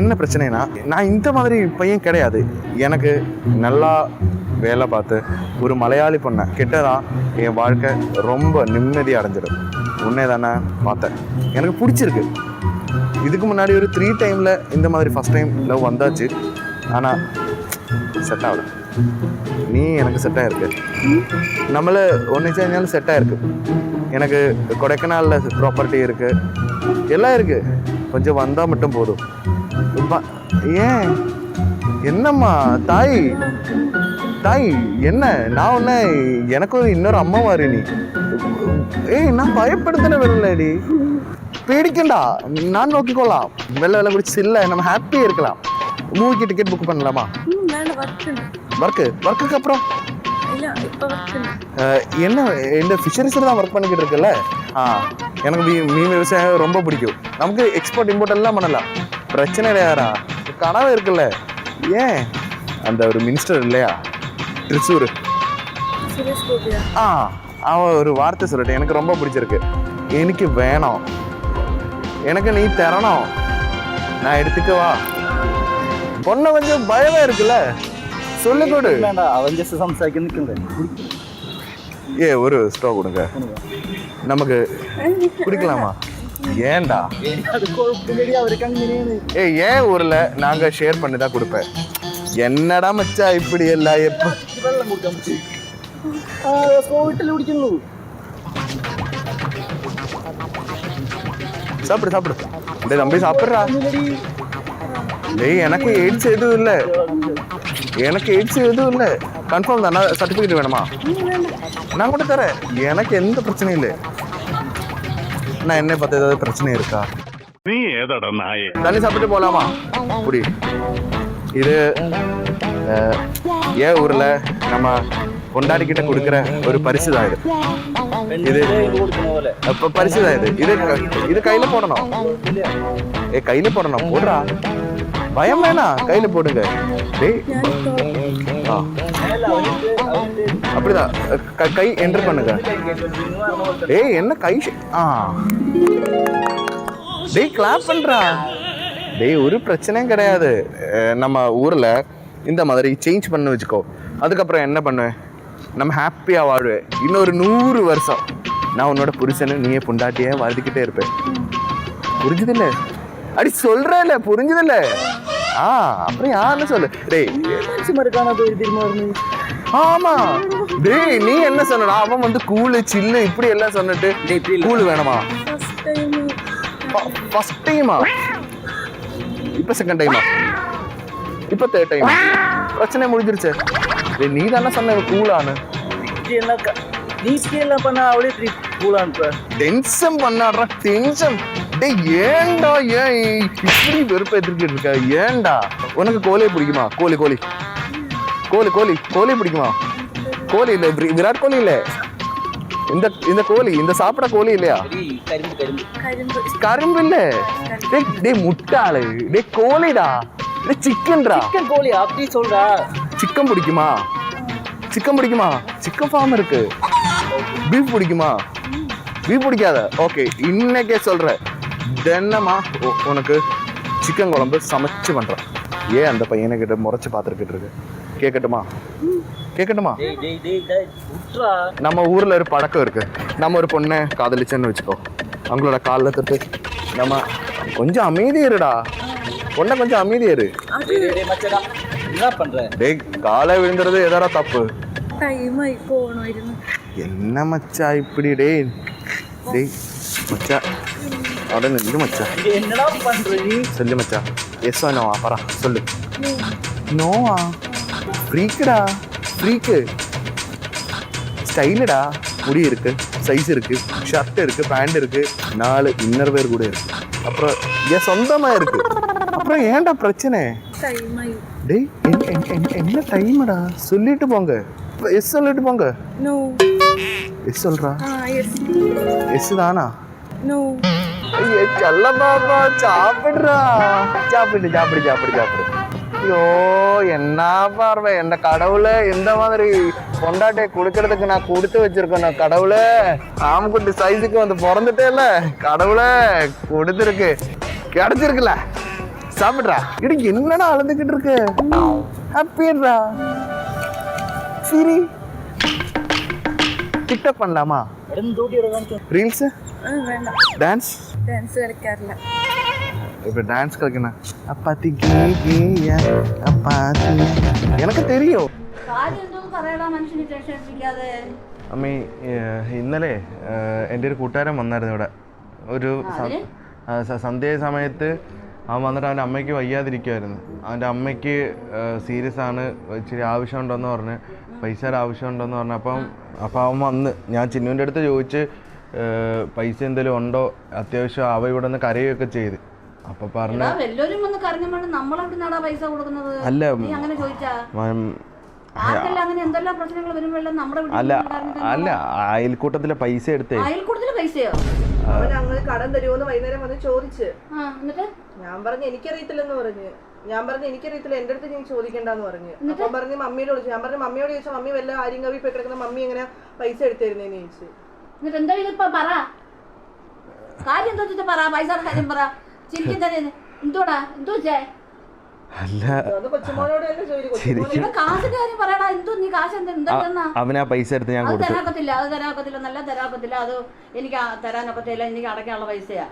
என்ன பிரச்சனைனா நான் இந்த மாதிரி பையன் கிடையாது. எனக்கு நல்லா வேலை பார்த்து ஒரு மலையாளி பொண்ணை கிட்டதான் என் வாழ்க்கை ரொம்ப நிம்மதி அடைஞ்சிடும். உன்னே தானே பார்த்தேன். எனக்கு பிடிச்சிருக்கு. இதுக்கு முன்னாடி ஒரு த்ரீ டைமில் இந்த மாதிரி ஃபஸ்ட் டைம் லவ் வந்தாச்சு. ஆனால் செட் ஆகல. நீ எனக்கு செட் ஆகிருக்கு நம்மள ஒன்று செஞ்சாலும் செட் ஆகிருக்கு எனக்கு கொடைக்கானலில் ப்ராப்பர்ட்டி இருக்குது எல்லாம் இருக்குது கொஞ்சம் வந்தால் மட்டும் போதும். ஏன்? என்னம்மா தாய்? தாய் என்ன? நான் ஒன்று எனக்கும் இன்னொரு அம்மா நீ. ஏய் நான் பயப்படுத்தின வரலடி பேடிக்கண்டா. நான் நோக்கிக்கொள்ளலாம். வெள்ள வெள்ள குடிச்சு இல்லை நம்ம ஹாப்பியாக இருக்கலாம். மூவிக்கு டிக்கெட் புக் பண்ணலாமா? ஒர்க்கு ஒர்க்குக்கு அப்புறம்? என்ன இந்த ஃபிஷரிஸில் தான் ஒர்க் பண்ணிக்கிட்டு இருக்குல்ல? ஆ எனக்கு மீன் விவசாயம் ரொம்ப பிடிக்கும். நமக்கு எக்ஸ்போர்ட் இம்போர்ட் எல்லாம் பண்ணலாம். பிரச்சனை இல்லையாரா கனவு இருக்குல்ல ஏன் அந்த ஒரு மினிஸ்டர் இல்லையா திருச்சூர் சுரேஷ் கோபியா ஆ அவன் ஒரு வார்த்தை சொல்லட்டும் எனக்கு ரொம்ப பிடிச்சிருக்கு எனக்கு வேணும் எனக்கு நீ தரணும் நான் எடுத்துக்கவா பொண்ணை கொஞ்சம் பயமா இருக்குல்ல சொல்லு கொடு വേണ്ട അവൻ ജസ്റ്റ് സംസാരിക്കാൻ നിൽക്കണ്ടേ ஏ ஒரு ஸ்டோ கொடுங்க நமக்கு குடிக்கலாமா ஏன்டா അത് കുഴപ്പമില്ലടി അവർക്ക് അങ്ങനെയാണ് ஏய் ஏன் ஊர்ல நாங்க ஷேர் பண்ணி தான் கொடுப்பேன் என்னடா மச்சா இப்படி எல்லாம் எப்ப വെള്ളം കൊടുക്കാൻ പറ്റും ആ കോവിട്ടിൽ കുടിക്കുള്ളൂ சாப்பிடு சாப்பிடு டேய் தம்பி சாப்பிட்றா டேய் எனக்கு எய்ட்ஸ் எதுவும் இல்லை எனக்கு எய்ட்ஸ் எதுவும் இல்லை கன்ஃபார்ம் தானே சர்டிஃபிகேட் வேணுமா நான் கூட தரேன் எனக்கு எந்த பிரச்சனையும் இல்லை நான் என்ன பார்த்து ஏதாவது பிரச்சனை இருக்கா? நீ ஏதாடா நாயே? தண்ணி சாப்பிட்டு போலாமா? அப்படி இது அஹ், ஊர்ல நம்ம கொண்டாடி கிட்ட கொடுக்குற ஒரு பரிசு தான் இது. இது பரிசு தான் இது. இது இது கையில போடணும். ஏ கையில போடணும். போடுறா. பயம் வேணாம் கையில போடுங்க. அப்படிதான் கை என்டர் பண்ணுங்க. டேய் என்ன கை ஆ. டேய் கிளாப் பண்றா. டேய் ஒரு பிரச்சனையும் கிடையாது. நம்ம ஊரில் இந்த மாதிரி சேஞ்ச் பண்ண வச்சுக்கோ. அதுக்கப்புறம் என்ன பண்ணுவேன் நம்ம ஹாப்பியாக வாழ்வேன் இன்னொரு நூறு வருஷம். நான் உன்னோட புருஷனு நீயே புண்டாட்டியே வாழ்ந்துக்கிட்டே இருப்பேன் புரிஞ்சுதில்ல? அடி சொல்கிறேன்ல புரிஞ்சுதில்ல? ஆ அப்புறம் யாருன்னு சொல்லு. டேய் மனுஷன் போய் தெரியுமா ஆமா. டேய் நீ என்ன சொன்னடா? அவன் வந்து கூலு சில்லு இப்படி எல்லாம் சொன்னிட்டு டேய் கூலு வேணுமா? ஃபர்ஸ்ட் டைமா இப்போ செகண்ட் டைமா இப்போ தேர்ட் டைம் பிரச்சனை முடிஞ்சிருச்சு. டேய் நீ தானே சொன்ன கூலான்னு நீ எல்லாம் பண்ண அவளே ட்ரீட் கூலான் சார் டென்ஷன் பண்ணாடுறா டென்ஷன். டேய் ஏன்டா இப்படி இருக்க? ஏன்டா? உனக்கு கோலி பிடிக்குமா? கோலி கோலி கோலி கோலி கோலி பிடிக்குமா? கோலி இல்ல விராட் கோலி இல்ல. இந்த இந்த கோழி இந்த சாப்பிட கோழி இல்லையா? கரும்பு இல்ல. டே முட்டாளு டே கோழிடா. டே சிக்கன்டா. சிக்கன் கோழி அப்படி சொல்றா. சிக்கன் பிடிக்குமா? சிக்கன் பிடிக்குமா? சிக்கன் ஃபார்ம் இருக்கு. பீஃப் பிடிக்குமா? வீ பிடிக்காத. ஓகே இன்னைக்கே சொல்கிறேன் தினமா உனக்கு சிக்கன் குழம்பு சமைச்சு பண்ணுறேன் ஏன் அந்த பையனை கிட்ட முறைச்சு பார்த்துருக்கிட்டு இருக்கு? கேட்கட்டுமா கேட்கட்டுமா நம்ம ஊரில் ஒரு பழக்கம் இருக்கு. நம்ம ஒரு பொண்ணை காதலிச்சேன்னு வச்சுக்கோ. அவங்களோட காலில் தொட்டு நம்ம கொஞ்சம் அமைதி இருடா. பொண்ணை கொஞ்சம் அமைதி அமைதியரு டேய் காலை விழுந்துறது எதாரா தப்பு? என்ன மச்சா இப்படி டேய்? டேய் மச்சா അവിടെ நில்லு மச்சா இது என்னடா பண்ற நீ சொல்லு மச்சா எஸ் நோவா பரா சொல்லு நோவா ஃப்ரீக்குடா ஃப்ரீக்கு ஸ்டைலுடா முடி இருக்கு சைஸ் இருக்கு ஷர்ட் இருக்கு பேண்ட் இருக்கு நாலு இன்னர் வேர் கூட இருக்கு அப்புறம் என் சொந்தமா இருக்கு அப்புறம் ஏன்டா பிரச்சனை ടൈം ആയി டேய் என்ன- என்ன- என்ன- என்ன டைம்டா சொல்லிட்டு போங்க எஸ் சொல்லிட்டு போங்க ఎస్ சொல்றா? ఎస్ தானா நோ ஐயோ செல்ல பாபா சாப்பிடுறா. சாப்பிடு சாப்பிடு சாப்பிடு சாப்பிடு. ஐயோ என்ன பார்வை என்ன கடவுளே இந்த மாதிரி கொண்டாட்டை கொடுக்கறதுக்கு நான் கொடுத்து வச்சிருக்கேன் கடவுளே. ஆம்குட்டி சைஸுக்கு வந்து பிறந்துட்டேல கடவுள கொடுத்துருக்கு. கிடைச்சிருக்குல சாப்பிட்றா. இடுக்கு என்னடா அழுதுகிட்டு இருக்கு? ஹாப்பிடுறா சரி. டிக்டாக் பண்ணலாமா ரீல்ஸ் டான்ஸ் டான்ஸ் കളിക്കാറില്ല இப்போ டான்ஸ் കളിக்கணும் அப்பாத்தி கே கே அப்பாத்தி எனக்கு தெரியும் അമ്മി ഇന്നലെ എന്റെ ഒരു കൂട്ടുകാരൻ വന്നായിരുന്നു ഇവിടെ. ഒരു സന്ധ്യ സമയത്ത് അവൻ വന്നിട്ട് അവന്റെ അമ്മയ്ക്ക് വയ്യാതിരിക്കുമായിരുന്നു അവന്റെ അമ്മയ്ക്ക് സീരിയസ് ആണ് ഇച്ചിരി ആവശ്യമുണ്ടെന്ന് പറഞ്ഞ് പൈസയുടെ ആവശ്യമുണ്ടെന്ന് പറഞ്ഞപ്പം അപ്പം അപ്പം അവൻ വന്ന് ഞാൻ ചിന്നുവിന്റെ അടുത്ത് ചോദിച്ച് പൈസ എന്തെങ്കിലും ഉണ്ടോ? അത്യാവശ്യം അവ ഇവിടെ നിന്ന് കരയുകയൊക്കെ ചെയ്ത്. അപ്പൊ പറഞ്ഞു അല്ല നീ അങ്ങനെ ചോദിച്ചാ? ഉം, അങ്ങനെ എന്തെല്ലാം പ്രശ്നങ്ങൾ വരുമ്പോഴെല്ലാം നമ്മുടെ വീട്ടിൽ അല്ല അല്ല അയൽക്കൂട്ടത്തിലെ പൈസ എടുത്തേ. കടം തരുമോന്ന് വൈകുന്നേരം വന്ന് ചോദിച്ച്. ആ എന്നിട്ട്? ഞാൻ പറഞ്ഞു എനിക്കറിയത്തില്ലെന്ന് പറഞ്ഞു. ഞാൻ പറഞ്ഞു എനിക്കറിയത്തില്ല എന്റെ അടുത്ത് നീ ചോദിക്കണ്ടെന്ന് പറഞ്ഞു. അപ്പം പറഞ്ഞു മമ്മിയോട് വിളിച്ചു ഞാൻ പറഞ്ഞു മമ്മിയോട് ചോദിച്ചാൽ മമ്മി വല്ല ആര്യം കവി പോയി കിടക്കുന്ന മമ്മി എങ്ങനെ പൈസ എടുത്തിരുന്നേന്ന് ചോദിച്ചു. എന്നിട്ട് എന്താ ഇതിപ്പോ പറ? കാര്യം എന്താ വെച്ചാ പറ? കാര്യം പറ. ചിരിക്കും തന്നെ. എന്തോടാ എന്തോ വെച്ചേ അല്ല. ചോദിച്ചു കാശിന്റെ കാര്യം പറയടാ. എന്തോ നീ കാശ് എന്താ എന്താ അവന് പൈസ എടുത്ത് ഞാൻ അത് കൊടുത്തു. തരാക്കത്തില്ല അത് തരാക്കത്തില്ല. നല്ല തരാക്കത്തില്ല. അത് എനിക്ക് തരാനൊക്കത്തില്ല. എനിക്ക് അടക്കാനുള്ള പൈസയാ.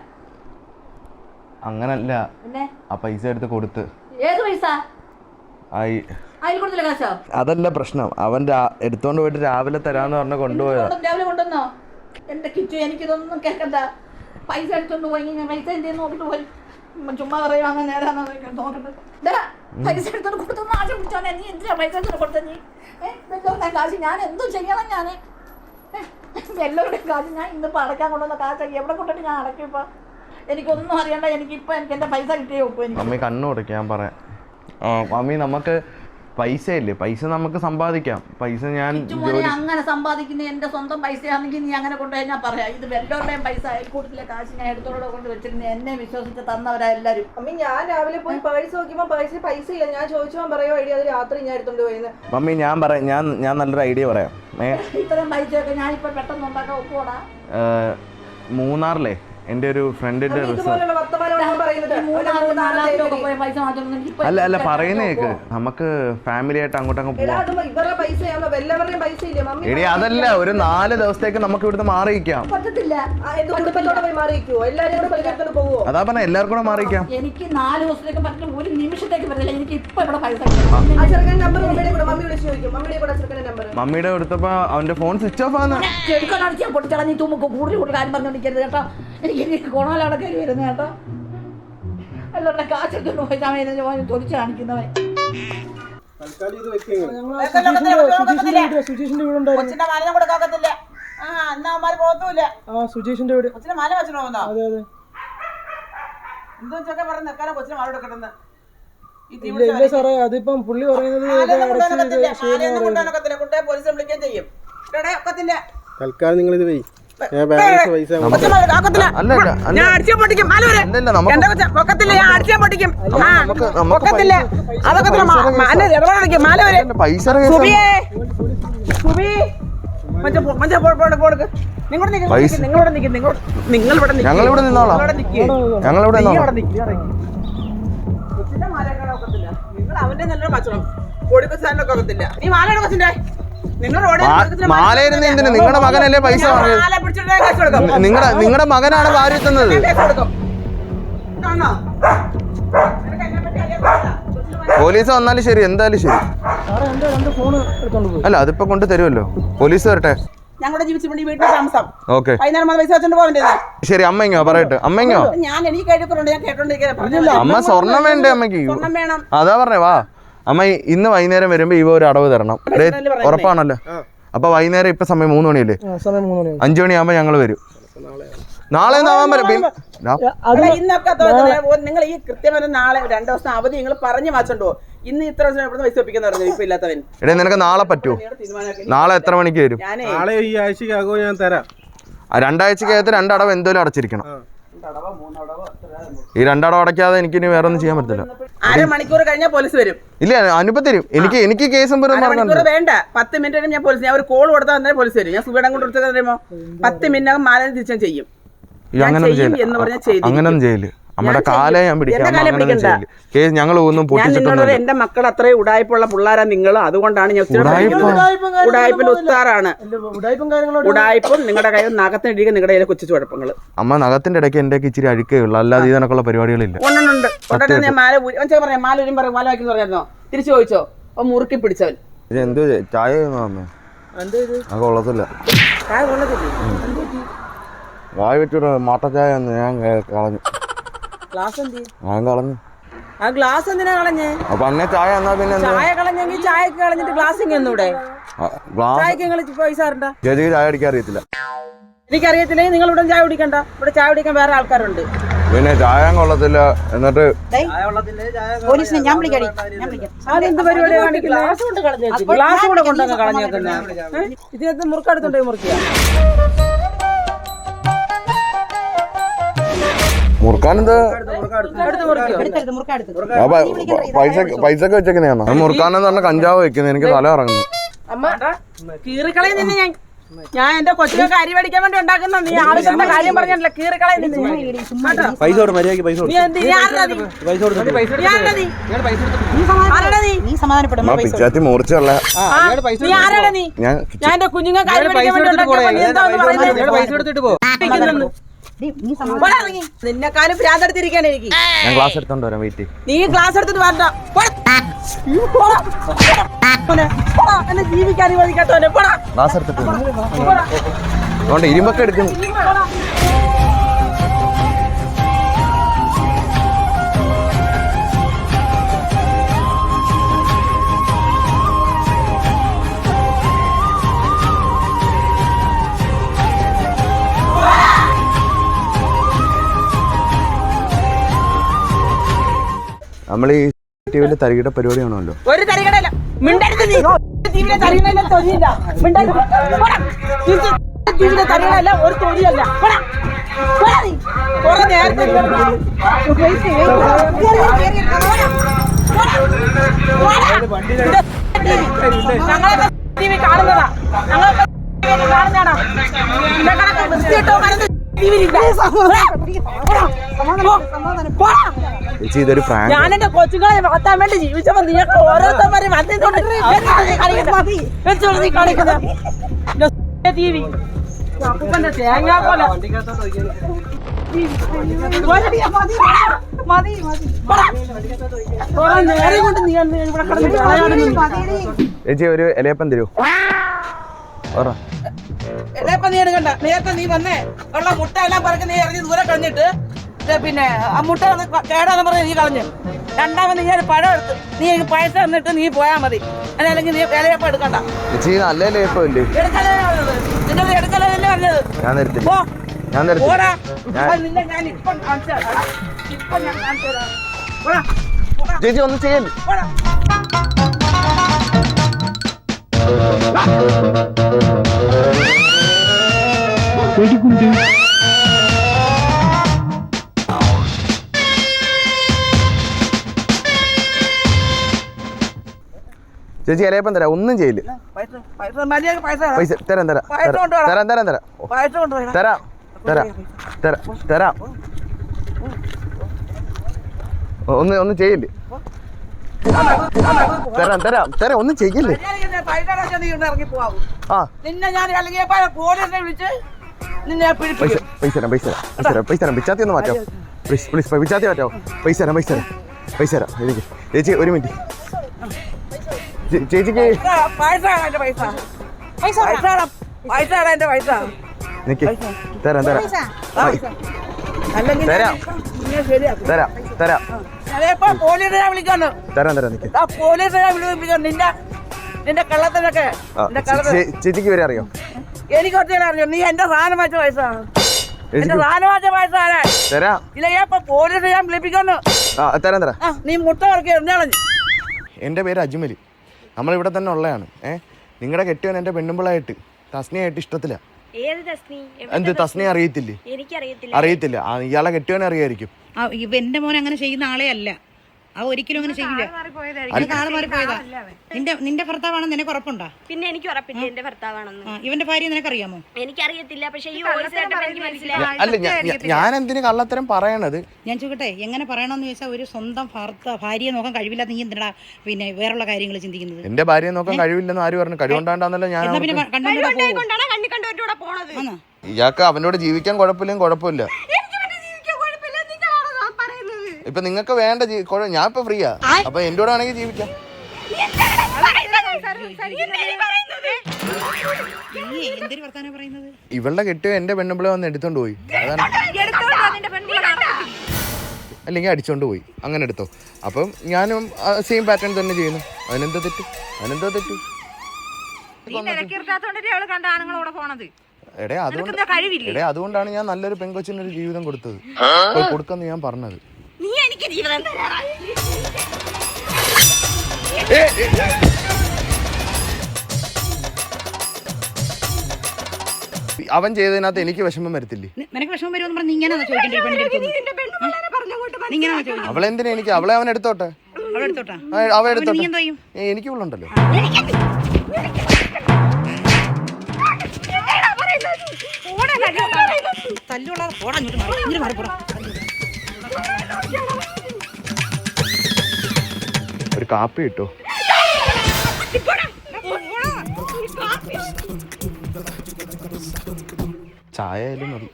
അങ്ങനല്ല. പിന്നെ? ആ പൈസ എടുത്ത് കൊടുത്ത്. ഏത് പൈസ? ആയി അയൽക്കൂട്ടത്തിലെ കാശോ? അതല്ല പ്രശ്നം. അവൻ രാ- എടുത്തോണ്ട് പോയിട്ട് രാവിലെ തരാന്ന് പറഞ്ഞ കൊണ്ടുപോയതാ. കൊണ്ടുവന്ന് രാവിലെ കൊണ്ടുവന്നോ? എന്റെ കിച്ചു എനിക്കിതൊന്നും കേൾക്കണ്ട പൈസ എടുത്തോണ്ട് പോയി ഞാൻ പൈസ എന്ത് നോക്കിട്ട് പോയി. ചുമ്മാ പറയുവാ അങ്ങനെ നേരാന്ന് നോക്കട്ടെ. ദാ, പൈസ എടുത്തോണ്ട് കൊടുത്തു ആശം പിടിച്ചോനെ നീ എന്തിനാ പൈസ എടുത്തോണ്ട് കൊടുത്ത നീ? ഏഹ് കാശ് ഞാൻ എന്തും ചെയ്യണം ഞാൻ എല്ലാവരുടെയും കാശ് ഞാൻ ഇന്നിപ്പോ അടക്കാൻ കൊണ്ടുവന്ന കാശ്. എവിടെ കൊണ്ടിട്ട് ഞാൻ അടക്കിപ്പോ ഇപ്പൊ? എനിക്കൊന്നും അറിയണ്ട. എനിക്കിപ്പോ എനിക്ക് എന്റെ പൈസ കിട്ടിയേ ഒപ്പു എനിക്ക്. മമ്മി കണ്ണു ഞാൻ പറയാം. ആ മമ്മി നമുക്ക് പൈസ ഇല്ലേ പൈസ നമുക്ക് സമ്പാദിക്കാം. പൈസ ഞാൻ ജോലി അങ്ങനെ സമ്പാദിക്കുന്ന എന്റെ സ്വന്തം പൈസയാണെങ്കിൽ നീ അങ്ങനെ കൊണ്ടുപോയി ഞാൻ പറയാം. ഇത് വെല്ലോരുടെയും പൈസ അയൽക്കൂട്ടത്തിലെ കാശ് ഞാൻ എടുത്തോടെ കൊണ്ട് വെച്ചിരുന്നു എന്നെ വിശ്വസിച്ച് തന്നവരാ അമ്മി മമ്മി ഞാൻ രാവിലെ പോയി പൈസ നോക്കിയപ്പോ പൈസ പൈസ ഇല്ല ഞാൻ ചോദിച്ചോ പറയോ എടി അത് രാത്രി ഞാൻ എടുത്തോണ്ട് പോയിന്ന് മമ്മി ഞാൻ പറയാം. ഞാൻ ഞാൻ നല്ലൊരു ഐഡിയ പറയാം. ഏ ഇത്രയും പൈസയൊക്കെ ഇപ്പൊ പെട്ടെന്ന് ഉണ്ടാക്കാൻ ഒക്കുവാടാ? ഏ, മൂന്നാറിലെ? എന്റെ ഒരു ഫ്രണ്ടിന്റെ അല്ല അല്ല പറയുന്ന കേക്ക്. നമുക്ക് ഫാമിലി ആയിട്ട് അങ്ങോട്ടങ്ങ് എടാ പോവാം. എടി അതല്ല ഒരു നാല് ദിവസത്തേക്ക് നമുക്ക് ഇവിടുന്ന് മാറിയിക്കാം അതാ പറഞ്ഞ എല്ലാവർക്കും കൂടെ മാറിയിക്കാം എനിക്ക് നാല് ദിവസത്തേക്ക് പറ്റില്ല ഒരു നിമിഷത്തേക്ക് പറ്റില്ല. എനിക്ക് ഇപ്പൊ ഇവിടെ പൈസ കിട്ടണം. നമ്പർ മമ്മിയുടെ കൊടുത്തപ്പോ മമ്മി വിളിച്ച് ചോദിക്കും. മമ്മിയുടെ കൂടെ ചെറുക്കന്റെ നമ്പർ മമ്മിയുടെ എടുത്തപ്പോ അവന്റെ ഫോൺ സ്വിച്ച് ഓഫ് ആണ്. ചെടുക്കാൻ അടിച്ചാൽ പൊട്ടിച്ചാൽ നീ തുമ്മുക്ക് കൂടുതൽ കൂടുതൽ കാര്യം പറഞ്ഞോണ്ടിരിക്കരുത് കേട്ടോ. എനിക്ക് ഗുണമല്ല കയറി വരുന്നത് കേട്ടോ. അല്ലാണ്ട് കാശെടുത്തോണ്ട് പോയി സമയം തൊലിച്ച് കാണിക്കുന്നവൻ. സുജീഷിന്റെ വീടുണ്ടായിരുന്നു ആ എന്നാ അവന്മാര് പോകത്തുമില്ല ആ സുജീഷിന്റെ വീട്. കൊച്ചിന്റെ മാല വെച്ചിട്ട് പോകുന്നോ അതെ അതെ. എന്തോ ചൊക്കെ പറഞ്ഞ് നിൽക്കാനോ കൊച്ചിന് മാല കൊടുക്കട്ടെന്ന്. ഈ തീ ഇല്ല ഇല്ല സാറേ അതിപ്പം പുള്ളി പറയുന്നത് കൊണ്ടുപോകാനൊക്കത്തില്ല കൊണ്ടുപോയി വിളിക്കുകയും ചെയ്യും. ഒക്കത്തില്ല. തൽക്കാലം നിങ്ങൾ ഇത് വെയ്. ഞാൻ പൊട്ടിക്കും. പൊട്ടിക്കും. മാല വരെ. പൈസ ഇവിടെ നിന്നോളാം. നീ നിന്നോളാം. അവന്റെ നല്ല ഭക്ഷണം കോടിക്കൊച്ചാനൊക്കെ ഒക്കത്തില്ല നീ മാലയുടെ കൊച്ചിന്റെ? നിങ്ങൾ റോഡിൽ മാ- കൊച്ചിന്റെ മാല എന്തിന്? നിങ്ങളുടെ മകനല്ലേ പൈസ നിങ്ങളുടെ നിങ്ങളുടെ മകനാണ് വാരി എത്തുന്നത്. മാല- പോലീസ് വന്നാലും ശരി എന്തായാലും ശരി. സാറേ എന്റെ രണ്ട് ഫോൺ എടുത്തോണ്ട് പോയി. അല്ല അതിപ്പോ കൊണ്ട് തരുമല്ലോ. പോലീസ് വരട്ടെ. ഞങ്ങളുടെ വീട്ടിൽ താമസം. ഓക്കെ. വൈകുന്നേരം വന്ന് പൈസ വെച്ചോണ്ട് പോകണ്ടേ ശരി അമ്മയോ പറയട്ടെ. അമ്മയോ ഞാൻ എനിക്ക് കേട്ടിട്ടുണ്ട് ഞാൻ കേട്ടോണ്ടിരിക്കുന്നത് അമ്മ സ്വർണം വേണ്ടേ അമ്മയ്ക്ക്? സ്വർണം വേണം. അതാ പറഞ്ഞേ വാ. അമ്മ ഇന്ന് വൈകുന്നേരം വരുമ്പോ ഇവ ഒരു അടവ് തരണം. ഉറപ്പാണല്ലോ. അപ്പൊ വൈകുന്നേരം ഇപ്പൊ സമയം മൂന്ന് മണിയല്ലേ? അഞ്ചു മണിയാകുമ്പോ ഞങ്ങൾ വരും. നാളെ ആവാൻ ഇന്നൊക്കെ നിങ്ങൾ ഈ കൃത്യമായി നാളെ രണ്ടു ദിവസം അവധി നിങ്ങൾ പറഞ്ഞു വാച്ചോ ഇന്ന് ഇത്ര ദിവസം എവിടെ പൈസ ഒപ്പിക്കുന്ന പറഞ്ഞു? ഇപ്പൊ ഇല്ലാത്തവൻ. എടേ നിനക്ക് നാളെ പറ്റുമോ നാളെ എത്ര മണിക്ക് വരും? നാളെ ഈ ആഴ്ചക്കകോ ഞാൻ തരാം. ആ രണ്ടാഴ്ചക്കകത്ത് രണ്ടടവ് എന്തോലും അടച്ചിരിക്കണം. ഈ രണ്ടടവ് അടയ്ക്കാതെ എനിക്കിനി വേറെ ഒന്നും ചെയ്യാൻ പറ്റില്ല അരമണിക്കൂർ കഴിഞ്ഞാൽ പോലീസ് വരും. ഇല്ല അനുപ തരും. എനിക്ക് എനിക്ക് കേസും വേണ്ട. പത്ത് മിനിറ്റ് ഞാൻ പോലീസ് ഞാൻ ഒരു കോൾ കൊടുത്താൽ തന്നെ പോലീസ് വരും. ഞാൻ സുഖം കൊണ്ട് കൊടുത്തത് അറിയുമോ പത്ത് മിനിറ്റ് മാലിന്യം തിരിച്ചാൽ ചെയ്യും. അങ്ങനൊന്നും ചെയ്യും ചെയ്യില്ല. നമ്മുടെ കാലേ ഞാൻ പിടിക്കാം. കേസ് ഞങ്ങൾ ഒന്നും പൊട്ടിച്ചിട്ടൊന്നും എന്റെ മക്കൾ അത്രയും ഉടായ്പുള്ള പിള്ളേരാ നിങ്ങൾ അതുകൊണ്ടാണ് ഞാൻ. ഉടായിപ്പിന്റെ ഉത്താറാണ്. ഉടായ്പും നിങ്ങളുടെ കയ്യിൽ നഖത്തിനിടിക്കും നിങ്ങളുടെ കയ്യിലെ കൊച്ചു കുഴപ്പങ്ങൾ അമ്മ നഖത്തിന്റെ ഇടയ്ക്ക് എന്റെ ഇച്ചിരി അഴുക്കേ ഉള്ളൂ. അല്ലാതെ ഇതിനൊക്കെയുള്ള പരിപാടികളില്ല. ഉണ്ടുണ്ട് ഉടനെ ഞാൻ മാല പറയാം. മാല ഉരും പറയും. മാല വയ്ക്കുന്നു പറഞ്ഞായിരുന്നോ തിരിച്ചു ചോദിച്ചോ? അപ്പൊ മുറുക്കി പിടിച്ചവൻ. എന്ത് എന്തോ ചായ കൊള്ളത്തില്ല. ചായ കൊള്ളത്തില്ല? വായ വെച്ചിട്ട് മാട്ട ചായ ഞാൻ കളഞ്ഞു. ഗ്ലാസ് എന്ത് ഞാൻ കളഞ്ഞു. ആ ഗ്ലാസ് എന്തിനാ കളഞ്ഞേ? അപ്പൊ അന്നെ ചായ എന്നാ പിന്നെ ചായ കളഞ്ഞെങ്കിൽ ചായക്ക് കളഞ്ഞിട്ട് ഗ്ലാസ് ഗ്ലാസ് ചായക്ക് നിങ്ങൾ പൈസ തരണ്ട. ചേച്ചിക്ക് ചായ അടിക്കാൻ അറിയത്തില്ല. എനിക്കറിയത്തില്ലെങ്കിൽ നിങ്ങൾ ഇവിടെ ചായ കുടിക്കണ്ട. ഇവിടെ ചായ കുടിക്കാൻ വേറെ ആൾക്കാരുണ്ട്. പിന്നെ ചായ കൊള്ളത്തില്ല. എന്നിട്ട് പോലീസിനെ ഞാൻ വിളിക്കടി. ഞാൻ വിളിക്കാം. അതെന്ത് പരിപാടിയാണ് കാണിക്കുന്നത് ഗ്ലാസ് കൂടെ കൊണ്ടുവന്ന് കളഞ്ഞേക്കുന്ന? ഇതിനകത്ത് മുറുക്കെടുത്തുണ്ടോ മുറുക്കിയ മുറുക്കാനെന്ത് എടുത്ത് മുറിക്കോ എടുത്തെടുത്ത് മുറുക്കെടുത്ത് ആ, പ- പ- പൈസ പൈസ ഒക്കെ വെച്ചേക്കുന്നതാണോ മുറുക്കാനെന്ന് പറഞ്ഞ കഞ്ചാവ് വെക്കുന്നത് എനിക്ക് തല ഇറങ്ങുന്നു ഞാൻ എന്റെ കൊച്ചിനൊക്കെ അരി പഠിക്കാൻ വേണ്ടി ഉണ്ടാക്കുന്ന നീ ആവശ്യത്തിന്റെ കാര്യം പറഞ്ഞിട്ടില്ല. കീറിക്കളെ പൈസ കൊടു മര്യാദയ്ക്ക് പൈസ നീ എന്ത് നീ ആരടാ നീ? പൈസ കൊടുത്തിട്ട് നീ ആരടാ നീ? നീ? നീ സമാധാനപ്പെടും. അമ്മ പിച്ചാത്തി മുറിച്ചുള്ള നീ ആരടാ നീ ഞാൻ എന്റെ കുഞ്ഞുങ്ങൾക്ക് അരി പഠിക്കാൻ വേണ്ടി ഉണ്ടാക്കിയപ്പോ ഭ്രാന്തെടുത്തിരിക്കാൻ എനിക്ക്. ഞാൻ ക്ലാസ് എടുത്തോണ്ട് വരാം വെയിറ്റ് നീ ക്ലാസ് എടുത്തിട്ട് വരണ്ട. എന്നെ ജീവിക്കാൻ അനുവദിക്കാത്തവനെ. ക്ലാസ് എടുത്തിട്ട്. ഇരുമ്പൊക്കെ എടുക്കുന്നു. നമ്മൾ ഈ ടിവിയിൽ തരികിട പരിപാടി ആണല്ലോ ഒരു തരികടല്ല മിണ്ടരുത് നീ ജീവിയുടെ തരികളെല്ലാം തൊഴിയില്ല മിണ്ടരുത് പോടാ. തരികളല്ല ഒരു തൊഴിയല്ല പോടാ. പോടാ നീ. കുറെ നേരത്തെ നീ വന്നു. വെയിറ്റ് ചെയ്യ്, വെയിറ്റ് ചെയ്യ്. കേറി, കേറി, കേറി. പോടാ. പോടാ. പോടാ. ഇത് ഞങ്ങളൊക്കെ ടിവി കാണുന്നതാ ഞങ്ങളൊക്കെ ടിവി കാണുന്നതാണോ കണക്ക് വൃത്തികെട്ടോ ചേച്ചി ഇതൊരു പ്രാങ്ക്. ഞാൻ എന്റെ കൊച്ചുങ്ങളെ വളർത്താൻ വേണ്ടി ജീവിച്ചപ്പോ നിങ്ങൾക്ക് ഓരോരുത്തന്മാരെ വന്നിട്ടുണ്ട്. വെച്ചോളൂ നീ കാണിക്കുന്നത് ടി വി. അപ്പൂപ്പന്റെ തേങ്ങാ പോലെ. കുറെ നേരം കൊണ്ട് നീ അന്ന് ഇവിടെ. ചേച്ചി ഒരു ഇലയപ്പം തരൂ പറ. ഇതേപ്പോ നീ എടുക്കണ്ട നേരത്തെ നീ വന്നേ. ഉള്ള മുട്ട എല്ലാം പറക്കി നീ ഇറങ്ങി ദൂരെ കളഞ്ഞിട്ട് പിന്നെ ആ മുട്ട കേടാന്ന് പറഞ്ഞ് നീ കളഞ്ഞു. രണ്ടാമത് നീ ഒരു പഴം എടുത്ത് നീ എനിക്ക് പൈസ തന്നിട്ട് നീ പോയാൽ മതി. അല്ലെങ്കിൽ നീ ഇലയപ്പം എടുക്കണ്ട. എടുക്കലേ എടുക്കലല്ലേ പറഞ്ഞത് ഞാൻ നിർത്തി പോ. ഞാൻ നിർത്തി പോടാ. ഞാൻ- നിന്നെ ഞാൻ ഇപ്പം കാണിച്ചു ഇപ്പം ഞാൻ കാണിച്ചു തരാം. ചേച്ചി ഒന്നും ചെയ്യല്ലേ? പോടാ ചേച്ചി ഇലയപ്പം തരാം. ഒന്നും ചെയ്യില്ല. പൈസ പൈസ മര്യാദ പൈസ തരാം. തരാം തരാം. പൈസ തരാം. തരാം തരാം തരാം. തരാം. തരാം. ഒന്ന് ഒന്നും ചെയ്യില്ലേ. തരാം തരാം തരാം. ഒന്നും ചെയ്യില്ലേ. ആ. നിന്നെ ഞാൻ അല്ലെങ്കിൽ പോലീസിനെ വിളിച്ച് നിന്നെ പൈസ പിടിപ്പിക്കും. പൈസ തരാം പൈസ തരാം. പൈസ തരാം പൈസ തരാം. പിച്ചാത്തി ഒന്ന് മാറ്റാം? പ്ലീസ് പ്ലീസ് പിച്ചാത്തി മാറ്റാമോ പൈസ തരാം പൈസ തരാം. പൈസ തരാം. എനിക്ക് ചേച്ചി ഒരു മിനിറ്റ്. ചേ- ചേച്ചിക്ക് ആ, പൈസ എന്റെ പൈസ. പൈസ എന്റെ തരാം തരാം. ആ, അല്ലെങ്കിൽ തരാം. നിന്നെ ശരിയാക്കും. തരാം തരാം. ചിലപ്പോ പോലീസിനെ വിളിക്കാന്ന്. തരാം തരാം നിക്ക്. ആ പോലീസിനെ വിളിപ്പിക്കാൻ നിന്റെ നിന്റെ കള്ളത്തിനൊക്കെ നിന്റെ കള്ളത്തിന് ചേച്ചിക്ക് വരെ അറിയോ? എനിക്ക് ഒറ്റ അറിയോ നീ എന്റെ സാധനം വെച്ച പൈസ. എന്റെ ചേച്ചിക്ക് സാധനം വെച്ച പൈസ ആരാ? തരാം. ഇല്ലെങ്കിൽ ഇപ്പൊ പോലീസ് ഞാൻ വിളിപ്പിക്കാന്ന്. ആ തരാം തരാം. ആ നീ മുട്ട ഇറക്കി എറിഞ്ഞാളഞ്ഞു എന്റെ പേര് അജ്മൽ നമ്മളിവിടെ തന്നെ ഉള്ളതാണ്. ഏ നിങ്ങളുടെ കെട്ടിയവൻ എന്റെ പെണ്ണുമ്പിളായിട്ട് തസ്നിയായിട്ട് ഇഷ്ടത്തില്ല ഏത് തസ്നി? എന്ത് തസ്നി? അറിയത്തില്ലേ? എനിക്കറിയത്തില്ല. അറിയത്തില്ല. ആ, ഇയാളെ കെട്ടിയവനെ അറിയായിരിക്കും. എന്റെ മോൻ അങ്ങനെ ചെയ്യുന്ന ആളെ അല്ല. ആ ഒരിക്കലും അങ്ങനെ ചെയ്യില്ല. നിനക്ക് ആൾ മാറിപ്പോയതാ. നിന്റെ നിന്റെ ഭർത്താവാണെന്ന് നിനക്ക് ഉറപ്പുണ്ടോ? പിന്നെ എനിക്ക് ഉറപ്പില്ല എന്റെ ഭർത്താവാണെന്ന്. ആ, ഇവന്റെ ഭാര്യ നിനക്കറിയാമോ? എനിക്കറിയത്തില്ല പക്ഷെ ഈ വോയിസ് കേട്ടപ്പോ എനിക്ക് മനസ്സിലായി. അല്ല ഞാ- ഞാ- ഞാൻ എന്തിനു കള്ളത്തരം പറയണത്? ഞാൻ ചോദിക്കട്ടെ എങ്ങനെ പറയണമെന്ന് ചോദിച്ചാൽ ഒരു സ്വന്തം ഭർത്ത ഭാര്യയെ നോക്കാൻ കഴിവില്ല നീ എന്തിനാ പിന്നെ വേറെയുള്ള കാര്യങ്ങൾ ചിന്തിക്കുന്നത്? എന്റെ ഭാര്യയെ നോക്കാൻ കഴിവില്ലെന്ന് ആര് പറഞ്ഞു? കഴിവുണ്ടാണ്ടാന്നല്ലോ ഞാൻ എന്നാ പിന്നെ അവർക്ക് കണ്ടോണ്ടാ പോകും കൊണ്ടാണ് കണ്ണി കണ്ടവരുടെ പോണത്. ഇയാൾക്ക് അവനോട് ജീവിക്കാൻ കുഴപ്പമില്ലെങ്കിൽ കുഴപ്പമില്ല എനിക്ക് പിന്നെ ജീവിക്കാൻ കുഴപ്പമില്ല നിങ്ങളാണ് ഞാൻ പറയുന്നത് ഇപ്പൊ നിങ്ങൾക്ക് വേണ്ട ഞാൻ ഇപ്പൊ ഫ്രീയാ. അപ്പൊ എന്റെ കൂടെ വേണമെങ്കിൽ ജീവിക്കാം ഇവളുടെ കെട്ടിയോ എന്റെ പെണ്ണുമ്പിളെ വന്ന് എടുത്തോണ്ട് പോയി. അതാണ്. അല്ലെങ്കിൽ അടിച്ചോണ്ട് പോയി. അങ്ങനെ എടുത്തോ. അപ്പം ഞാനും സെയിം പാറ്റേൺ തന്നെ ചെയ്യുന്നു. അതിനെന്താ തെറ്റ്? അതിനെന്താ തെറ്റ്? എടേ അതുകൊണ്ട് എടേ അതുകൊണ്ടാണ് ഞാൻ നല്ലൊരു പെങ്കൊച്ചിനൊരു ജീവിതം കൊടുത്തത്. പോയി കൊടുക്കെന്ന് ഞാൻ പറഞ്ഞത്. നീ എനിക്ക് ജീവിതം തരാറായി അവൻ ചെയ്തതിനകത്ത് എനിക്ക് വിഷമം വരത്തില്ലേ? നിനക്ക് വിഷമം വരുമെന്ന് പറഞ്ഞ് ഇങ്ങനെയാണോ ചോദിക്കേണ്ടത് ഇങ്ങനെയാണോ ചോദിക്കുന്നത് അവളെന്തിനാ എനിക്ക്? അവളെ അവൻ എടുത്തോട്ടെ? അവൻ എടുത്തോട്ടെ? എനിക്ക് ഉള്ളുണ്ടല്ലോ തല്ലുള്ള പോടാ ഇങ്ങോട്ട്. മാറി പോടാ. ഒരു കാപ്പി കിട്ടോ? ചായ ആയാലും മതി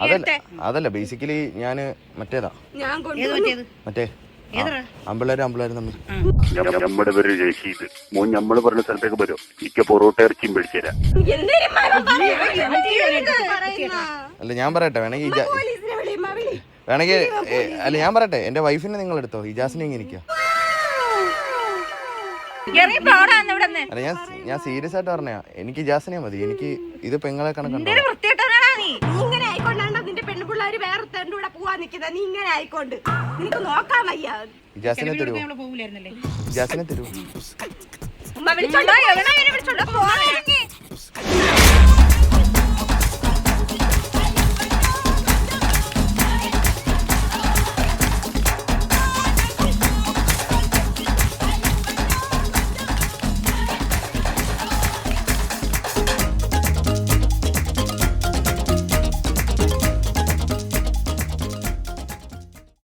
അതല്ല അതല്ല ബേസിക്കലി ഞാൻ മറ്റേതാ. മറ്റേ അമ്പിള്ളേരും അമ്പിള്ളേരും തമ്മിൽ. നമ്മുടെ പേര് രഷീദ് മോൻ നമ്മൾ പറഞ്ഞ സ്ഥലത്തേക്ക് വരും. ഇക്ക പൊറോട്ട ഇറച്ചിയും പിടിച്ചുതരാം എന്തേലും മരം അല്ല ഞാൻ പറയട്ടെ. വേണമെങ്കിൽ പോലീസിനെ വിളിയുമ്പോ വിളി വേണമെങ്കിൽ അല്ല ഞാൻ പറയട്ടെ. എന്റെ വൈഫിനെ നിങ്ങൾ എടുത്തോ? ഇജാസിനെ ഇങ്ങനെ ഇരിക്കുക അല്ല ഞാൻ ഞാൻ സീരിയസ് ആയിട്ട് പറഞ്ഞ എനിക്ക് ഇജാസിനെ മതി. എനിക്ക് ഇത് പെങ്ങളെ കണക്കുണ്ടോ? തന്റെ കൂടെ പോവാൻ നിക്കുന്നത് നീ ഇങ്ങനെ ആയിക്കൊണ്ട്. നിനക്ക് നോക്കാൻ വയ്യ. ഇജാസിനെ ഉമ്മ വിളിച്ചോണ്ടോ എവിടെ വിളിച്ചോണ്ടോ പോവാൻ